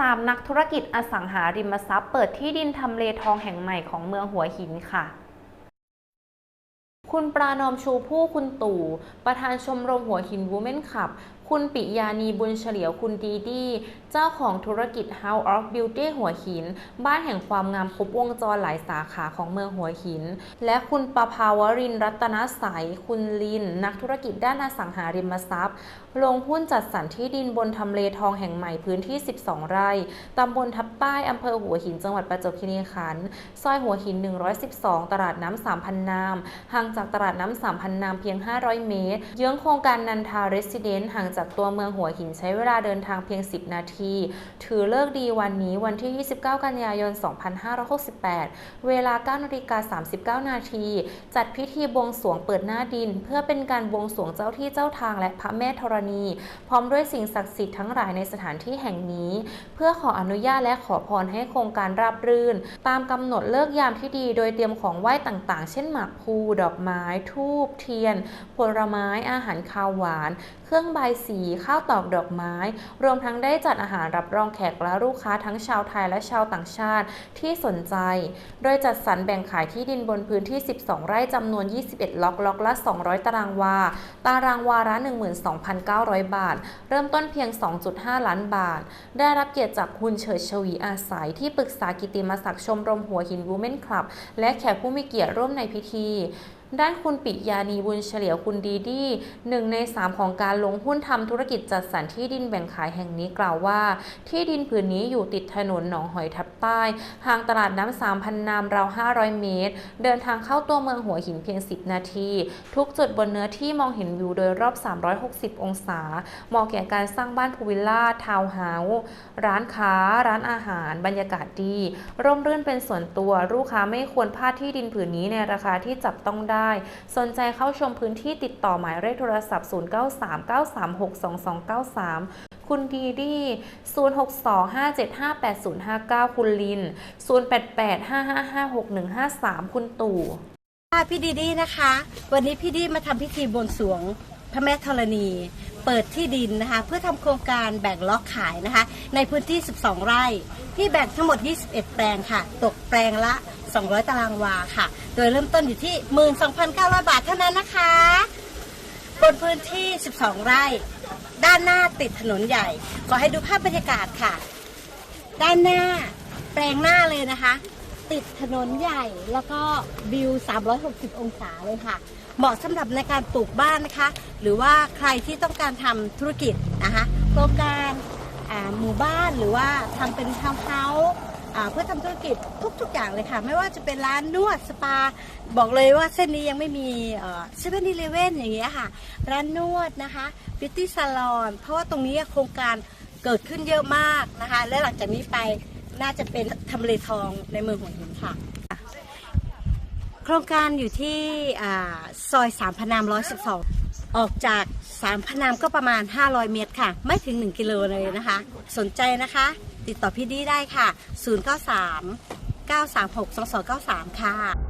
3 นักธุรกิจอสังหาริมทรัพย์เปิดที่ดินทำเลทองแห่งใหม่ของเมืองหัวหินค่ะ คุณปรานอมชูผู้คุณตู่ ประธานชมรมหัวหินวูเมนขับ คุณปิยานีบุญเฉลียวคุณดีดี เจ้าของธุรกิจ House of Beauty หัวหิน บ้านแห่งความงามครบวงจรหลายสาขาของเมืองหัวหิน และคุณประภาวรินรัตนใสยคุณลิน นักธุรกิจด้านอสังหาริมทรัพย์ ลงหุ้นจัดสรรที่ดินบนทำเลทองแห่งใหม่พื้นที่ 12 ไร่ตำบลทับใต้อำเภอหัวหินจังหวัดประจวบคีรีขันธ์ซอยหัวหิน 112 ตลาดน้ำ3,000นามห่างจากตลาดน้ำ3,000นามเพียง 500 เมตร เยื้องโครงการนันทาเรสซิเดนต์ห่างจากากตัวเมืองหัวหินใช้เวลาเดินทางเพียง 10 นาที ถือเลิกดีวันนี้วันที่ 29 กันยายน 2568 เวลา 9 นาฬิกา 39 นาที จัดพิธีบวงสรวงเปิดหน้าดิน เพื่อเป็นการบวงสรวงเจ้าที่เจ้าทางและพระแม่ธรณี พร้อมด้วยสิ่งศักดิ์สิทธิ์ทั้งหลายในสถานที่แห่งนี้ เพื่อขออนุญาตและขอพรให้โครงการราบรื่น ตามกำหนดเลิกยามที่ดี โดยเตรียมของไหว้ต่างๆ เช่นหมากพลูดอกไม้ ทูบเทียน ผลไม้อาหารคาวหวาน เครื่องใบายสีข้าวตอกดอกไม้ รวมทั้งได้จัดอาหารรับรองแขกและลูกค้าทั้งชาวไทยและชาวต่างชาติที่สนใจ โดยจัดสรรแบ่งขายที่ดินบนพื้นที่ 12 ไร่จำนวน 21 ล็อกล็อกละ 200 ตารางวา ตารางวาละ 12,900 บาท เริ่มต้นเพียง 2.5 ล้านบาท ได้รับเกียรติจากคุณเฉิดชวีอาศัยที่ปรึกษากิตติมศักดิ์ชมรมหัวหินวูแมนคลับ และแขกผู้มีเกียรติร่วมในพิธี ด้านคุณปิยานีบุญเฉลียวคุณดีดีหนึ่งในสามของการลงหุ้นทำธุรกิจจัดสรรที่ดินแบ่งขายแห่งนี้กล่าวว่า ที่ดินผืนนี้อยู่ติดถนนหนองหอยทับใต้ห่างตลาดน้ำสามพันนามราว 500 เมตร เดินทางเข้าตัวเมืองหัวหินเพียง 10 นาที ทุกจุดบนเนื้อที่มองเห็นวิวโดยรอบ 360 องศาเหมาะแก่การสร้างบ้านพูลวิลล่าทาวน์เฮาส์ร้านค้า ร้านอาหาร บรรยากาศดี ร่มรื่นเป็นส่วนตัวลูกค้าไม่ควรพลาดที่ดินผืนนี้ในราคาที่จับต้องได้สนใจเข้าชมพื้นที่ติดต่อหมายเลขโทรศัพท์ 0939362293คุณดีดี0625758059 คุณลิน 0885556153 คุณตู่ค่ะพี่ดีดีนะคะ วันนี้พี่ดีมาทำพิธีบวงสรวงพระแม่ธรณี เปิดที่ดินนะคะ เพื่อทำโครงการแบ่งล็อกขายนะคะ ในพื้นที่ 12 ไร่ที่แบ่งทั้งหมด 21 แปลงค่ะ ตกแปลงละ 200 ตารางวาค่ะ โดยเริ่มต้นอยู่ที่ 12,900 บาทเท่านั้นนะคะ บนพื้นที่ 12 ไร่ ด้านหน้าติดถนนใหญ่ ขอให้ดูภาพบรรยากาศค่ะ ด้านหน้าแปลงหน้าเลยนะคะ ติดถนนใหญ่แล้วก็วิว 360 องศาเลยค่ะ เหมาะสำหรับในการปลูกบ้านนะคะ หรือว่าใครที่ต้องการทำธุรกิจนะคะโครงการหมู่บ้านหรือว่าทำเป็นทาวน์เฮาส์อ่า เพื่อทำธุรกิจทุก ๆ อย่างเลยค่ะ ไม่ว่าจะเป็นร้านนวดสปา บอกเลยว่าเส้นนี้ยังไม่มีเซเว่นอีเลเว่นอย่างเงี้ยค่ะ ร้านนวดนะคะบิวตี้ซาลอนเพราะว่าตรงนี้โครงการเกิดขึ้นเยอะมากนะคะ และหลังจากนี้ไปน่าจะเป็นทำเลทองในเมืองหัวหินค่ะ โครงการอยู่ที่อซอยสามพนามร้อยสิบสอง ออกจากสามพนามก็ประมาณ 500 เมตรค่ะ ไม่ถึง 1 กิโลเลยนะคะ สนใจนะคะ ติดต่อพี่ดีได้ค่ะ 093 936 2293 ค่ะ